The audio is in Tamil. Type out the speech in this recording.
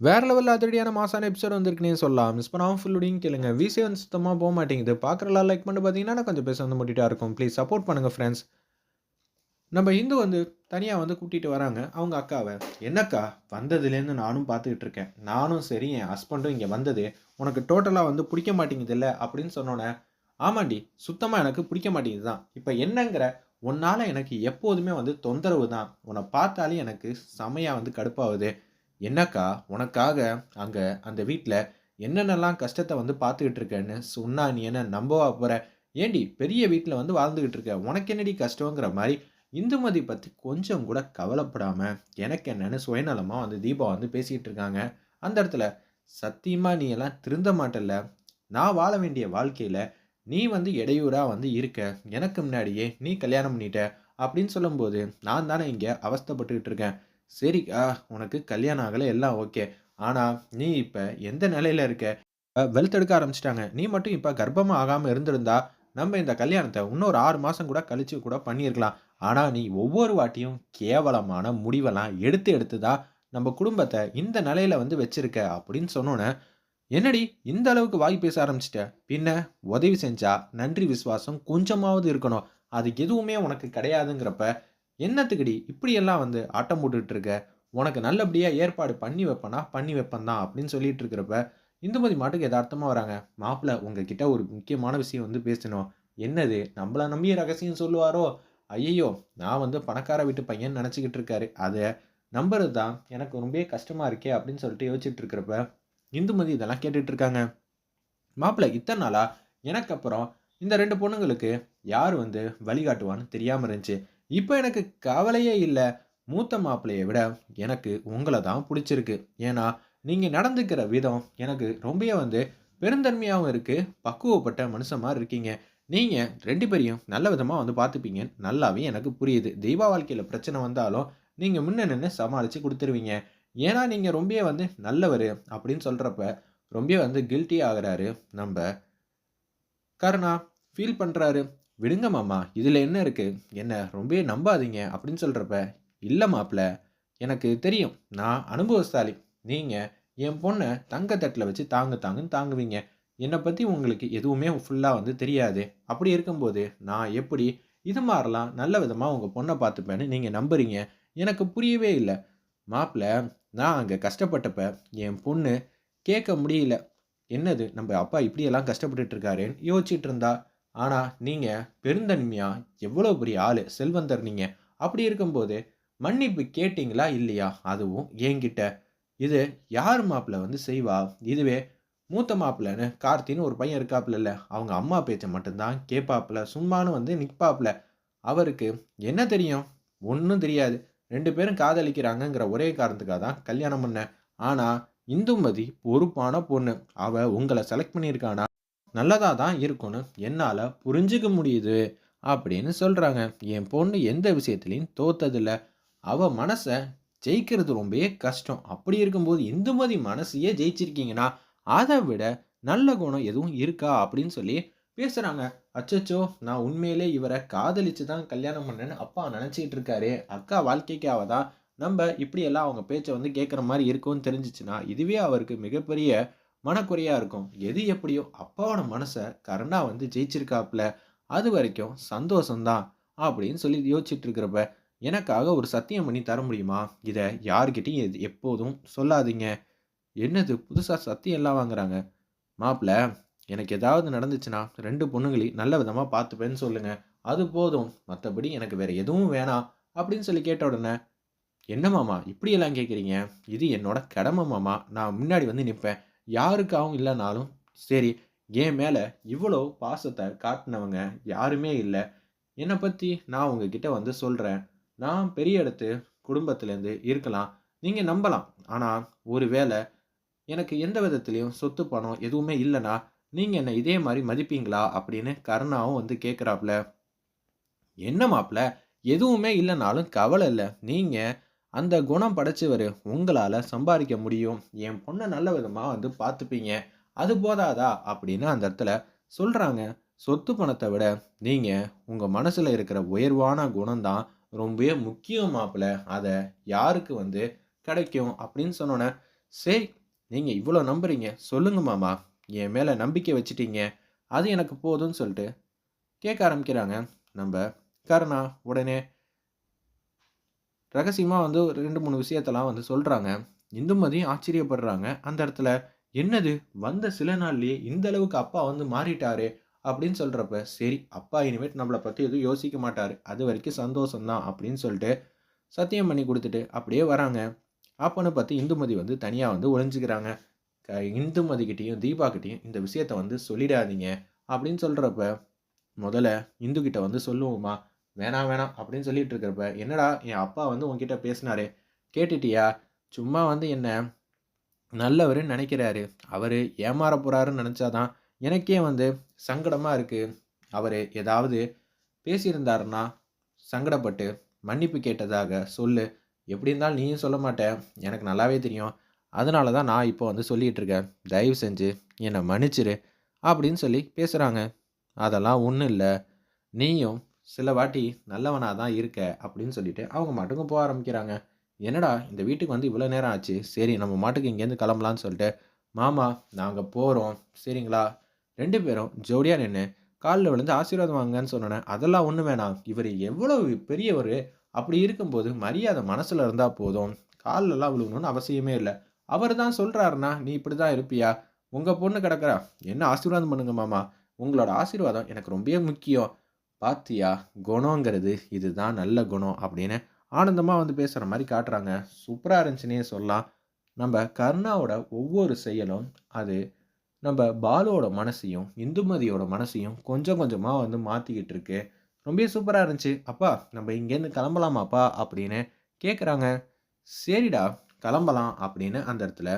வேற லெவல் அதிரடியான மாசான எபிசோட் வந்திருக்குன்னே சொல்லலாம். மிஸ் பண்ணாம ஃபுல்லுடையும் கேளுங்க. விசியே வந்து சுத்தமாக போக மாட்டேங்குது. பார்க்குறலாம் லைக் பண்ணி பார்த்தீங்கன்னா, கொஞ்சம் பேச வந்து முட்டிட்டா இருக்கும். ப்ளீஸ் சப்போர்ட் பண்ணுங்க ஃப்ரெண்ட்ஸ். நம்ம இந்து வந்து தனியாக வந்து கூட்டிகிட்டு வராங்க, அவங்க அக்காவை "என்னக்கா, வந்ததுலேருந்து நானும் பார்த்துக்கிட்டு இருக்கேன். நானும் சரி, என் ஹஸ்பண்டும் இங்கே வந்தது, உனக்கு டோட்டலாக வந்து புடிக்க மாட்டேங்குதுல்ல?" அப்படின்னு சொன்னோன்னே "ஆமாண்டி, சுத்தமாக எனக்கு பிடிக்க மாட்டேங்குது தான். இப்போ என்னங்கிற? உன்னால் எனக்கு எப்போதுமே வந்து தொந்தரவு தான். உன்னை பார்த்தாலே எனக்கு செமையாக வந்து கடுப்பாகுது என்னக்கா, உனக்காக அங்கே அந்த வீட்டில் என்னென்னலாம் கஷ்டத்தை வந்து பார்த்துக்கிட்டு இருக்கேன்னு சொன்னா நீ என்ன நம்பவா போகிற ஏண்டி பெரிய வீட்டில் வந்து வாழ்ந்துக்கிட்டு இருக்க. உனக்கு என்னடி கஷ்டங்கிற மாதிரி இந்துமதி பற்றி கொஞ்சம் கூட கவலைப்படாமல் எனக்கு என்னன்னு சுயநலமாக வந்து தீபா வந்து பேசிக்கிட்டு இருக்காங்க. அந்த இடத்துல, சத்தியமாக நீ எல்லாம் திருந்த மாட்டல்ல. நான் வாழ வேண்டிய வாழ்க்கையில் நீ வந்து இடையூறாக வந்து இருக்க. எனக்கு முன்னாடியே நீ கல்யாணம் பண்ணிட்ட." அப்படின்னு சொல்லும்போது, "நான் தானே இங்கே அவஸ்தைப்பட்டுக்கிட்டு இருக்கேன். சரிக்கா, உனக்கு கல்யாணம் ஆகலை எல்லாம் ஓகே. ஆனால் நீ இப்போ எந்த நிலையில் இருக்க? வெல்த் எடுக்க ஆரம்பிச்சிட்டாங்க நீ மட்டும் இப்போ கர்ப்பமாக ஆகாமல் இருந்திருந்தா, நம்ம இந்த கல்யாணத்தை இன்னொரு ஆறு மாதம் கூட கழிச்சு கூட பண்ணியிருக்கலாம். ஆனால் நீ ஒவ்வொரு வாட்டியும் கேவலமான முடிவெல்லாம் எடுத்து எடுத்து தான் நம்ம குடும்பத்தை இந்த நிலையில் வந்து வச்சுருக்க அப்படின்னு சொன்னோன்னே "என்னடி இந்த அளவுக்கு வாய் பேச ஆரம்பிச்சிட்ட பின்ன உதவி செஞ்சா நன்றி விசுவாசம் கொஞ்சமாவது இருக்கணும். அது எதுவுமே உனக்கு கிடையாதுங்கிறப்ப, என்னத்துக்குடி இப்படியெல்லாம் வந்து ஆட்டம் போட்டுட்டு இருக்க? உனக்கு நல்லபடியாக ஏற்பாடு பண்ணி வைப்பேன்னா, பண்ணி வைப்பேன் தான்." அப்படின்னு சொல்லிட்டு இருக்கிறப்ப, இந்துமதி மாட்டுக்கு எதார்த்தமாக வராங்க. "மாப்பிள உங்ககிட்ட ஒரு முக்கியமான விஷயம் வந்து பேசணும்." "என்னது? நம்மள நம்பி ரகசியம் சொல்லுவாரோ? ஐயையோ நான் வந்து பணக்கார வீட்டு பையன் நினச்சிக்கிட்டு இருக்காரு. அதை நம்புறது தான் எனக்கு ரொம்ப கஷ்டமாக இருக்கே." அப்படின்னு சொல்லிட்டு யோசிச்சுட்டு இருக்கிறப்ப, இந்துமதி இதெல்லாம் கேட்டுட்டு இருக்காங்க. "மாப்பிள இத்தனை நாளாக எனக்கு அப்புறம் இந்த ரெண்டு பொண்ணுங்களுக்கு யார் வந்து வழிகாட்டுவான்னு தெரியாமல் இருந்துச்சு. இப்போ எனக்கு கவலையே இல்லை மூத்த மாப்பிள்ளையை விட எனக்கு உங்களை தான் பிடிச்சிருக்கு ஏன்னா, நீங்கள் நடந்துக்கிற விதம் எனக்கு ரொம்பவே வந்து பெருந்தன்மையாகவும் இருக்குது பக்குவப்பட்ட மனுஷன் மாதிரி இருக்கீங்க. நீங்கள் ரெண்டு பேரையும் நல்ல விதமாக வந்து பார்த்துப்பீங்க நல்லாவே எனக்கு புரியுது. தெய்வ வாழ்க்கையில் பிரச்சனை வந்தாலும், நீங்கள் முன்ன நின்று சமாளித்து கொடுத்துருவீங்க ஏன்னா, நீங்கள் ரொம்பவே வந்து நல்லவர் அப்படின்னு சொல்கிறப்ப ரொம்பவே வந்து கில்ட்டி ஆகிறாரு நம்ம கருணா. ஃபீல் பண்ணுறாரு "விடுங்க மாமா, இதில் என்ன இருக்குது என்ன ரொம்பவே நம்பாதீங்க." அப்படின்னு சொல்கிறப்ப இல்லை மாப்பிள்ள எனக்கு தெரியும். நான் அனுபவசாலி. நீங்கள் என் பொண்ணை தங்க வச்சு தாங்க தாங்குன்னு தாங்குவீங்க. என்னை பற்றி உங்களுக்கு எதுவுமே ஃபுல்லாக வந்து தெரியாது. அப்படி இருக்கும்போது, நான் எப்படி இது மாதிரிலாம் நல்ல விதமாக உங்கள் பொண்ணை பார்த்துப்பேன்னு நீங்கள் நம்புறீங்க? எனக்கு புரியவே இல்லை மாப்பிள்ள நான் அங்கே கஷ்டப்பட்டப்ப என் பொண்ணு கேட்க முடியல. என்னது நம்ம அப்பா இப்படியெல்லாம் கஷ்டப்பட்டுட்டு இருக்காரேன்னு யோசிச்சுட்டு இருந்தா. ஆனால் நீங்கள் பெருந்தன்மையாக எவ்வளோ பெரிய ஆள் செல்வந்தர் நீங்கள் அப்படி இருக்கும்போது மன்னிப்பு கேட்டிங்களா இல்லையா? அதுவும் என்கிட்ட. இது யார் மாப்பிள்ள வந்து செய்வா? இதுவே மூத்த மாப்பிள்ளன்னு கார்த்தின்னு ஒரு பையன் இருக்காப்லல்ல, அவங்க அம்மா பேச்சை மட்டும்தான் கேட்பாப்புல கேட்பாப்ல. வந்து நிற்பாப்புல அவருக்கு என்ன தெரியும்? ஒன்றும் தெரியாது. ரெண்டு பேரும் காதலிக்கிறாங்கங்கிற ஒரே காரணத்துக்காக தான் கல்யாணம் பண்ணேன். ஆனால் இந்துமதி பொறுப்பான பொண்ணு. அவள் உங்களை செலக்ட் பண்ணியிருக்கானா நல்லதாக தான் இருக்கும்னு என்னால் புரிஞ்சுக்க முடியுது." அப்படின்னு சொல்கிறாங்க "என் பொண்ணு எந்த விஷயத்துலையும் தோத்ததில்லை அவள் மனசை ஜெயிக்கிறது ரொம்பவே கஷ்டம். அப்படி இருக்கும்போது மாதிரி மனசையே ஜெயிச்சிருக்கீங்கன்னா, அதை விட நல்ல குணம் எதுவும் இருக்கா?" அப்படின்னு சொல்லி பேசுகிறாங்க "அச்சச்சோ! நான் உண்மையிலே இவரை காதலிச்சு தான் கல்யாணம் பண்ணேன்னு அப்பா நினச்சிக்கிட்டு இருக்காரு அக்கா வாழ்க்கைக்காக தான் நம்ம இப்படியெல்லாம் அவங்க பேச்சை வந்து கேட்குற மாதிரி இருக்கும்னு தெரிஞ்சிச்சுன்னா இதுவே அவருக்கு மிகப்பெரிய மனக்குறையாக இருக்கும். எது எப்படியோ அப்பாவோட மனசை கருணா வந்து ஜெயிச்சிருக்காப்புல அது வரைக்கும் சந்தோஷம்தான் அப்படின்னு சொல்லி யோசிச்சுட்டு இருக்கிறப்ப, "எனக்காக ஒரு சத்தியம் பண்ணி தர முடியுமா? இதை யார்கிட்டையும் எது எப்போதும் சொல்லாதீங்க." "என்னது புதுசாக சத்தியம் எல்லாம் வாங்குறாங்க?" மாப்பிள்ள எனக்கு ஏதாவது நடந்துச்சுன்னா ரெண்டு பொண்ணுங்களையும் நல்ல விதமாக பார்த்துப்பேன்னு சொல்லுங்கள் அது போதும். மற்றபடி எனக்கு வேறு எதுவும் வேணாம்." அப்படின்னு சொல்லி கேட்ட உடனே, "என்ன மாமா இப்படியெல்லாம் கேட்குறீங்க இது என்னோட கடமை மாமா. நான் முன்னாடி வந்து நிற்பேன் யாருக்காகவும் இல்லைனாலும் சரி, என் மேலே இவ்வளோ பாசத்தை காட்டினவங்க யாருமே இல்லை என்னை பற்றி நான் உங்ககிட்ட வந்து சொல்கிறேன் நான் பெரிய இடத்து குடும்பத்துலேருந்து இருக்கலாம். நீங்கள் நம்பலாம். ஆனால் ஒரு வேளை எனக்கு எந்த விதத்துலேயும் சொத்து, பணம் எதுவுமே இல்லைனா நீங்கள் என்னை இதே மாதிரி மதிப்பீங்களா?" அப்படின்னு கருணாவும் வந்து கேட்குறாப்புல "என்ன மாப்பிள்ள எதுவுமே இல்லைனாலும் கவலை இல்லை நீங்கள் அந்த குணம் படைச்சவர் உங்களால் சம்பாதிக்க முடியும். என் பொண்ணை நல்ல விதமாக வந்து பார்த்துப்பீங்க. அது போதாதா?" அப்படின்னு அந்த இடத்துல சொல்கிறாங்க "சொத்து பணத்தை விட நீங்கள் உங்கள் மனசில் இருக்கிற உயர்வான குணம்தான் ரொம்பவே முக்கியம் மாப்ள. அதை யாருக்கு வந்து கிடைக்கும்?" அப்படின்னு சொன்னோன்னே சரி நீங்கள் இவ்வளோ நம்புறீங்க சொல்லுங்க மாமா என் மேலே நம்பிக்கை வச்சிட்டீங்க அது எனக்கு போதும்னு சொல்லிட்டு கேட்க ஆரம்பிக்கிறாங்க நம்ம கருணா உடனே ரகசியமாக வந்து ஒரு ரெண்டு மூணு விஷயத்தெல்லாம் வந்து சொல்கிறாங்க இந்துமதியும் ஆச்சரியப்படுறாங்க. அந்த இடத்துல என்னது? வந்த சில நாள்லேயே இந்த அளவுக்கு அப்பா வந்து மாறிட்டாரு அப்படின்னு சொல்கிறப்ப சரி அப்பா இனிமேட் நம்மளை பற்றி எதுவும் யோசிக்க மாட்டார். அது வரைக்கும் சந்தோஷம்தான் அப்படின்னு சொல்லிட்டு சத்தியம் பண்ணி கொடுத்துட்டு அப்படியே வராங்க. அப்பனை பார்த்து இந்துமதி வந்து தனியாக வந்து ஒளிஞ்சுக்கிறாங்க. க இந்துமதிக்கிட்டேயும் தீபாக்கிட்டேயும் இந்த விஷயத்த வந்து சொல்லிடாதீங்க அப்படின்னு சொல்கிறப்ப முதல்ல இந்துக்கிட்ட வந்து சொல்லுவோமா? வேணாம் வேணாம் அப்படின்னு சொல்லிட்டு இருக்கிறப்ப என்னடா என் அப்பா வந்து உன்கிட்ட பேசினாரு? கேட்டுட்டியா? சும்மா வந்து என்ன நல்லவருன்னு நினைக்கிறாரு. அவர் ஏமாற போகிறாருன்னு நினச்சாதான் எனக்கே வந்து சங்கடமாக இருக்குது அவர் ஏதாவது பேசியிருந்தாருன்னா சங்கடப்பட்டு மன்னிப்பு கேட்டதாக சொல்லு. எப்படி இருந்தாலும் நீயும் சொல்ல மாட்ட. எனக்கு நல்லாவே தெரியும். அதனால தான் நான் இப்போ வந்து சொல்லிகிட்டு இருக்கேன். தயவு செஞ்சு என்னை மன்னிச்சிரு அப்படின்னு சொல்லி பேசுகிறாங்க அதெல்லாம் ஒன்றும் இல்லை. நீயும் சில வாட்டி நல்லவனாக தான் இருக்க அப்படின்னு சொல்லிட்டு அவங்க மாட்டுக்கும் போக ஆரம்பிக்கிறாங்க. என்னடா இந்த வீட்டுக்கு வந்து இவ்வளோ நேரம் ஆச்சு. சரி நம்ம மாட்டுக்கு இங்கேருந்து கிளம்பலான்னு சொல்லிட்டு மாமா நாங்கள் போகிறோம் சரிங்களா? ரெண்டு பேரும் ஜோடியாக நின்று காலில் விழுந்து ஆசீர்வாதம் வாங்கன்னு சொன்னேன் அதெல்லாம் ஒன்றும் வேணாம். இவர் எவ்வளோ பெரியவர். அப்படி இருக்கும்போது மரியாதை மனசில் இருந்தால் போதும். கால்லெல்லாம் விழுகணும்னு அவசியமே இல்லை. அவர் தான் சொல்கிறாருன்னா நீ இப்படி தான் இருப்பியா? உங்கள் பொண்ணு கிடக்குறா. என்ன ஆசீர்வாதம் பண்ணுங்க மாமா. உங்களோட ஆசீர்வாதம் எனக்கு ரொம்பவே முக்கியம். பாத்தியா குணங்கிறது இதுதான் நல்ல குணம் அப்படின்னு ஆனந்தமாக வந்து பேசுகிற மாதிரி காட்டுறாங்க. சூப்பராக இருந்துச்சுன்னே சொல்லலாம். நம்ம கருணாவோட ஒவ்வொரு செயலும் அது நம்ம பாலுவோட மனசையும் இந்துமதியோட மனசையும் கொஞ்சம் கொஞ்சமாக வந்து மாற்றிக்கிட்டு இருக்கு. ரொம்ப சூப்பராக இருந்துச்சு. அப்பா நம்ம இங்கேருந்து கிளம்பலாமாப்பா அப்படின்னு கேட்குறாங்க சரிடா கிளம்பலாம் அப்படின்னு அந்த இடத்துல